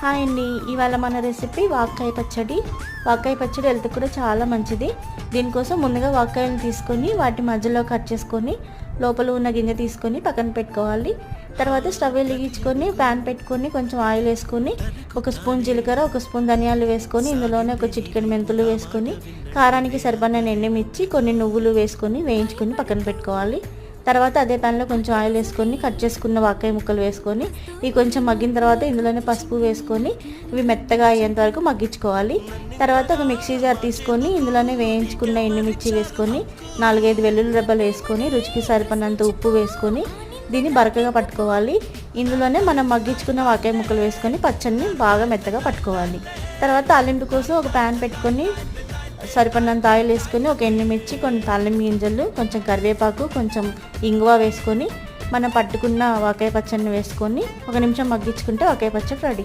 Hi అండి. ఇవాళ మన రెసిపీ వాక్కాయ పచ్చడి. వాక్కాయ పచ్చడి హెల్త్ కూడా చాలా మంచిది. దీనికోసం ముందుగా వాక్కాయలను తీసుకొని వాటి మధ్యలో కట్ చేసుకొని లోపల ఉన్న గింజ తీసుకొని పక్కన పెట్టుకోవాలి. తర్వాత స్టవ్ వెలిగించుకొని ప్యాన్ పెట్టుకొని కొంచెం ఆయిల్ వేసుకొని ఒక స్పూన్ జీలకర్ర ఒక స్పూన్ ధనియాలు వేసుకొని ఇందులోనే ఒక చిటికెడు మెంతులు వేసుకొని కారానికి సరిపడిన ఎండుమిర్చి కొన్ని నువ్వులు వేసుకొని వేయించుకొని పక్కన పెట్టుకోవాలి. తర్వాత అదే ప్యాన్లో కొంచెం ఆయిల్ వేసుకొని కట్ చేసుకున్న వాకాయ ముక్కలు వేసుకొని ఇవి కొంచెం మగ్గిన తర్వాత ఇందులోనే పసుపు వేసుకొని ఇవి మెత్తగా అయ్యేంత వరకు మగ్గించుకోవాలి. తర్వాత ఒక మిక్సీ జార్ తీసుకొని ఇందులోనే వేయించుకున్న ఎండుమిర్చి వేసుకొని నాలుగైదు వెల్లుల్లి రెబ్బలు వేసుకొని రుచికి సరిపడినంత ఉప్పు వేసుకొని దీన్ని బరకగా పట్టుకోవాలి. ఇందులోనే మనం మగ్గించుకున్న వాకాయ ముక్కలు వేసుకొని పచ్చడిని బాగా మెత్తగా పట్టుకోవాలి. తర్వాత అల్లింపు కోసం ఒక ప్యాన్ పెట్టుకొని సరిపడినంత ఆయిల్ వేసుకొని ఒక ఎండుమిర్చి కొన్ని తాలింపు గింజలు కొంచెం కరివేపాకు కొంచెం ఇంగువ వేసుకొని మనం పట్టుకున్న వాకాయ పచ్చడిని వేసుకొని ఒక నిమిషం మగ్గించుకుంటే వాకాయ పచ్చడి రెడీ.